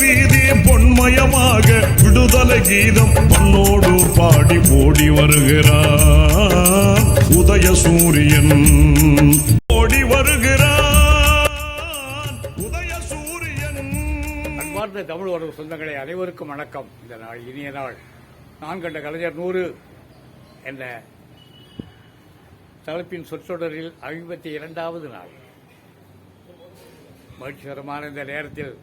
வீதி பொன்மயமாக விடுதலை கீதம் பண்ணோடு பாடி ஓடி வருகிறார். உதய சூரியன் ஓடி வருகிறார். உதய சூரியன். அன்பார்ந்த தமிழ் உறவு சொந்தங்களை அனைவருக்கும் வணக்கம். இந்த நாள் இனிய நாள். நான் கண்ட கலைஞர் நூறு என்ற தலைப்பின் சொற்றொடரில் ஐம்பத்தி இரண்டாவது நாள். மகிழ்ச்சிகரமான இந்த நேரத்தில்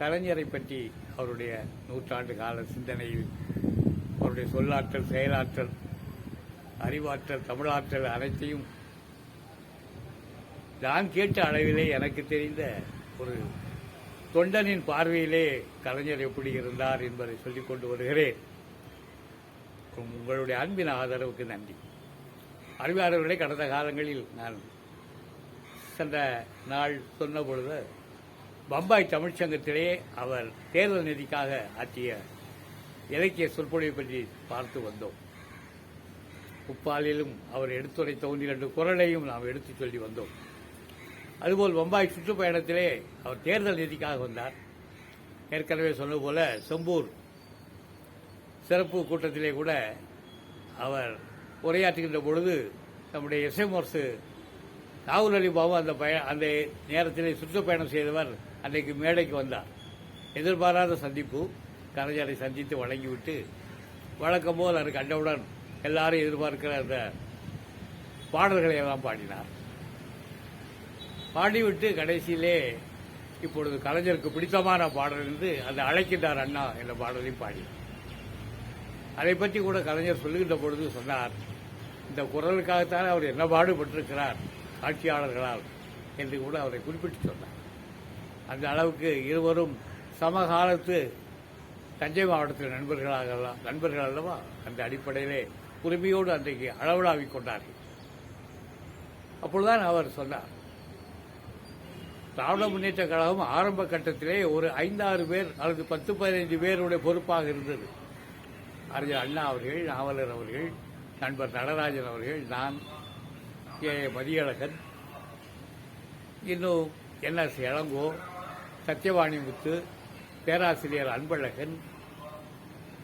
கலைஞரை பற்றி அவருடைய நூற்றாண்டு கால சிந்தனையில் அவருடைய சொல்லாற்றல் செயலாற்றல் அறிவாற்றல் தமிழாற்றல் அனைத்தையும் நான் கேட்ட அளவிலே எனக்கு தெரிந்த ஒரு தொண்டனின் பார்வையிலே கலைஞர் எப்படி இருந்தார் என்பதை சொல்லிக் கொண்டு வருகிறேன். உங்களுடைய அன்பின் ஆதரவுக்கு நன்றி. அறிவாளர்களே கடந்த காலங்களில் நான் சென்ற நாள் சொன்ன பொழுது பம்பாய் தமிழ்ச்சங்கத்திலே அவர் தேர்தல் நிதிக்காக ஆற்றிய இலக்கிய சொற்பொழிவை பற்றி பார்த்து வந்தோம். உப்பாலிலும் அவர் எடுத்துரைத்த ஒன்றிரண்டு குரலையும் நாம் எடுத்துச் சொல்லி வந்தோம். அதுபோல் பம்பாய் சுற்றுப்பயணத்திலே அவர் தேர்தல் நிதிக்காக வந்தார். ஏற்கனவே சொன்னது போல செம்பூர் சிறப்பு கூட்டத்திலே கூட அவர் உரையாற்றுகின்ற பொழுது நம்முடைய எஸ்எம்ஆர்ஸ் ராகுல் அலி பாபு அந்த பய அந்த நேரத்திலே சுற்றுப்பயணம் செய்தவர் அன்றைக்கு மேடைக்கு வந்தார் எதிர்பாராத சந்திப்பு. கலைஞரை சந்தித்து வழங்கிவிட்டு வழக்கம் போல் அவர் கண்டவுடன் எல்லாரும் எதிர்பார்க்கிற அந்த பாடல்களை எல்லாம் பாடினார். பாடிவிட்டு கடைசியிலே இப்பொழுது கலைஞருக்கு பிடித்தமான பாடல் என்று அந்த அழைக்கின்றார் அண்ணா என்ற பாடலையும் பாடி அதை பற்றி கூட கலைஞர் சொல்லுகின்ற பொழுது சொன்னார் இந்த குரலுக்காகத்தான் அவர் என்ன பாடுபட்டிருக்கிறார் ஆட்சியாளர்களால் என்று கூட அவரை குறிப்பிட்டு சொன்னார். அந்த அளவுக்கு இருவரும் சமகாலத்து தஞ்சை மாவட்டத்தில் நண்பர்களாக நண்பர்கள் அல்லவா? அந்த அடிப்படையிலே உரிமையோடு அன்றைக்கு அளவலாவிக் கொண்டார்கள். அப்பொழுதுதான் அவர் சொன்னார் திராவிட முன்னேற்ற கழகம் ஆரம்ப கட்டத்திலே ஒரு ஐந்தாறு பேர் அல்லது பத்து பதினைந்து பேருடைய பொறுப்பாக இருந்தது. அறிஞர் அண்ணா அவர்கள் நாவலர் அவர்கள் நண்பர் நடராஜன் அவர்கள் நான் ஏ மதியழகன் இன்னும் என்எஸ் இளங்கோ சத்யவாணி முத்து பேராசிரியர் அன்பழகன்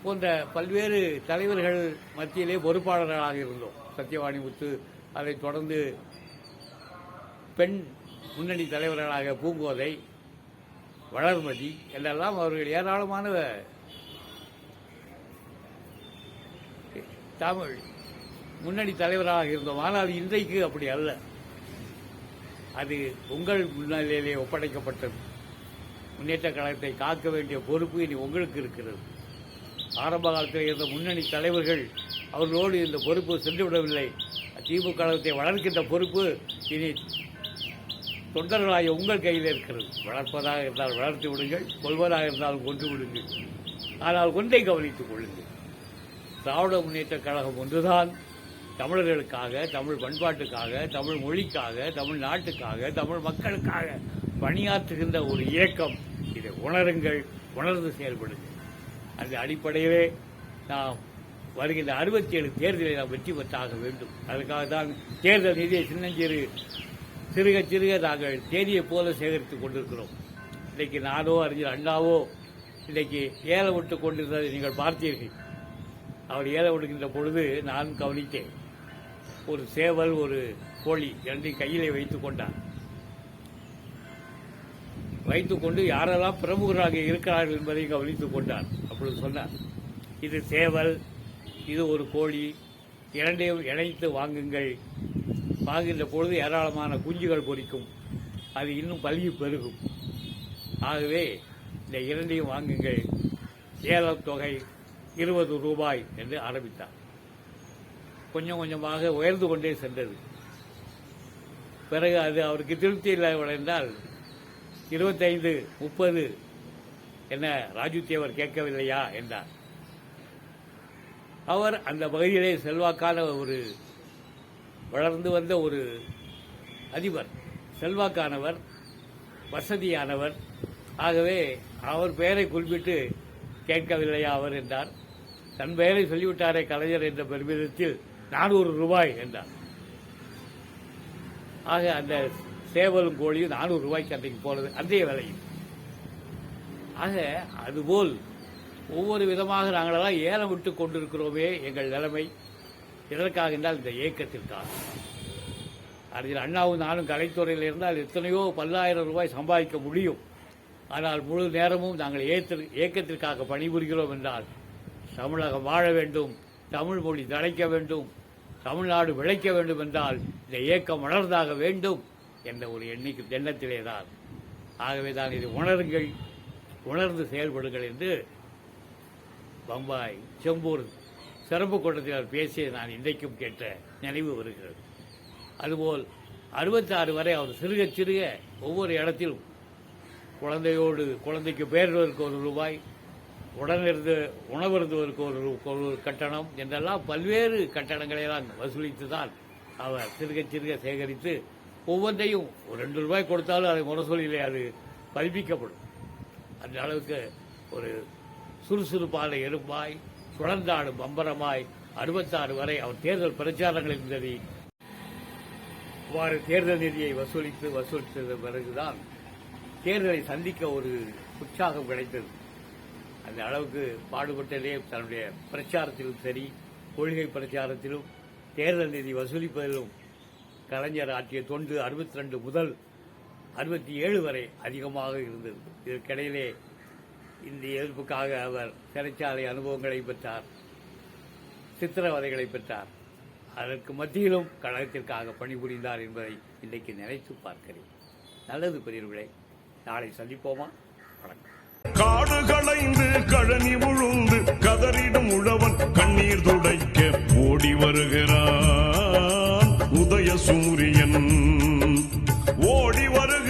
போன்ற பல்வேறு தலைவர்கள் மத்தியிலே பொறுப்பாளர்களாக இருந்தோம். சத்யவாணி முத்து அதைத் தொடர்ந்து பெண் முன்னணி தலைவர்களாக பூங்கோதை வளர்மதி என்றெல்லாம் அவர்கள் ஏராளமான தமிழ் முன்னணி தலைவராக இருந்தோம். ஆனால் இன்றைக்கு அப்படி அல்ல. அது உங்கள் முன்னிலையிலே ஒப்படைக்கப்பட்டது. முன்னேற்ற கழகத்தை காக்க வேண்டிய பொறுப்பு இனி உங்களுக்கு இருக்கிறது. ஆரம்ப காலத்தில் இருந்த முன்னணி தலைவர்கள் அவர்களோடு இந்த பொறுப்பு சென்றுவிடவில்லை. திமுக கழகத்தை வளர்க்கின்ற பொறுப்பு இனி தொண்டர்களாகிய உங்கள் கையில் இருக்கிறது. வளர்ப்பதாக இருந்தால் வளர்த்து விடுங்கள் கொள்வதாக இருந்தால் கொன்று விடுங்கள். ஆனால் ஒன்றை கவனித்துக் கொள்ளுங்கள். திராவிட முன்னேற்ற கழகம் ஒன்றுதான். தமிழர்களுக்காக தமிழ் பண்பாட்டுக்காக தமிழ் மொழிக்காக தமிழ் நாட்டுக்காக தமிழ் மக்களுக்காக பணியாற்றுகின்ற ஒரு இயக்கம் இதை உணருங்கள் உணர்ந்து செயல்படுங்கள். அந்த அடிப்படையிலே நாம் வருகின்ற அறுபத்தி ஏழு தேர்தலை நாம் வெற்றி பெற்றாக வேண்டும். அதுக்காக தான் தேர்தல் நிதியை சின்னஞ்சிறு சிறுக சிறுக நாங்கள் தேதியைப் போல சேகரித்துக் கொண்டிருக்கிறோம். இன்றைக்கு நானோ அறிஞர் அண்ணாவோ இன்றைக்கு ஏல விட்டு கொண்டிருந்ததை நீங்கள் பார்த்தீர்கள். அவர் ஏல விடுகின்ற பொழுது நான் கவனித்தேன். ஒரு சேவல் ஒரு கோழி இரண்டையும் கையிலே வைத்துக் கொண்டார் வைத்துக்கொண்டு யாரெல்லாம் பிரமுகராக இருக்கிறார்கள் என்பதை கவனித்துக் கொண்டார். அப்பொழுது சொன்னார் இது சேவல் இது ஒரு கோழி இரண்டையும் இணைத்து வாங்குங்கள். வாங்குகின்ற பொழுது ஏராளமான குஞ்சுகள் பொரிக்கும் அது இன்னும் பல்கி பெருகும். ஆகவே இந்த இரண்டையும் வாங்குங்கள். சேலம் தொகை இருபது ரூபாய் என்று ஆரம்பித்தார். கொஞ்சம் கொஞ்சமாக உயர்ந்து கொண்டே சென்றது. பிறகு அது அவருக்கு திருப்தி இல்லை என்றால் இருபத்தைந்து முப்பது என்ன ராஜுத்தேவர் கேட்கவில்லையா என்றார். அவர் அந்த பகுதியிலே செல்வாக்கான ஒரு வளர்ந்து வந்த ஒரு அதிபர் செல்வாக்கானவர் வசதியானவர். ஆகவே அவர் பெயரை குறிப்பிட்டு கேட்கவில்லையா அவர் என்றார். தன் பெயரை சொல்லிவிட்டாரே கலைஞர் என்ற பெருமிதத்தில் நானூறு ரூபாய் என்றார். ஆக அந்த சேவலும் கோழியும் நானூறு ரூபாய்க்கு அன்றைக்கு போனது அன்றைய விலையில். ஆக அதுபோல் ஒவ்வொரு விதமாக நாங்களெல்லாம் ஏலம் விட்டு கொண்டிருக்கிறோமே எங்கள் நிலைமை. எதற்காக என்றால் இந்த இயக்கத்திற்காக அதில் அண்ணாவும் நானும் கலைத்துறையில் இருந்தால் எத்தனையோ பல்லாயிரம் ரூபாய் சம்பாதிக்க முடியும். ஆனால் முழு நேரமும் நாங்கள் ஏற்று இயக்கத்திற்காக பணிபுரிகிறோம் என்றால் தமிழகம் வாழ வேண்டும் தமிழ் மொழி தழைக்க வேண்டும் தமிழ்நாடு விளைக்க வேண்டும் என்றால் இந்த இயக்கம் வளர்ந்தாக வேண்டும். என்ற ஒரு எண்ணிக்கை எண்ணத்திலே தான் ஆகவே தான் இதை உணருங்கள் உணர்ந்து செயல்படுங்கள் என்று பம்பாய் செம்பூர் சிறப்பு கூட்டத்தில் பேசிய நான் இன்றைக்கும் கேட்ட நினைவு வருகிறது. அதுபோல் அறுபத்தாறு வரை அவர் சிறுக சிறுக ஒவ்வொரு இடத்திலும் குழந்தையோடு குழந்தைக்கு பேருவதற்கு ஒரு ரூபாய் உடனிருந்து உணவருந்துவதற்கு ஒரு ஒரு கட்டணம் என்றெல்லாம் பல்வேறு கட்டணங்களை எல்லாம் வசூலித்து தான் அவர் சிறுக சிறுக சேகரித்து ஒவ்வொன்றையும் ஒரு ரெண்டு ரூபாய் கொடுத்தாலும் அது முரசொலியிலே அது பதிப்பிக்கப்படும் அந்த அளவுக்கு ஒரு சுறுசுறுப்பான எறும்பாய் சுழந்தாடும் பம்பரமாய் அறுபத்தாறு வரை அவர் தேர்தல் பிரச்சாரங்களில் சரி இவ்வாறு தேர்தல் நிதியை வசூலித்து வசூலித்தது பிறகுதான் தேர்தலை சந்திக்க ஒரு உற்சாகம் கிடைத்தது. அந்த அளவுக்கு பாடுபட்டதே தன்னுடைய பிரச்சாரத்திலும் சரி கொள்கை பிரச்சாரத்திலும் தேர்தல் நிதி வசூலிப்பதிலும் கலைஞர் ஆற்றிய தொண்டு அறுபத்தி ரெண்டு முதல் அறுபத்தி ஏழு வரை அதிகமாக இருந்தது. இதற்கிடையிலே இந்த எதிர்ப்புக்காக அவர் சிறைச்சாலை அனுபவங்களை பெற்றார் சித்திரவதைகளை பெற்றார். அதற்கு மத்தியிலும் கழகத்திற்காக பணிபுரிந்தார் என்பதை இன்றைக்கு நினைத்து பார்க்கிறேன். நல்லது பெரியவர்களே நாளை சந்திப்போமா? வணக்கம். காடு களைந்து கழனி உழுந்து கதறிடும் உழவன் கண்ணீர் துடைக்க ஓடி வருகிறான் உதய சூரியன் ஓடி வருக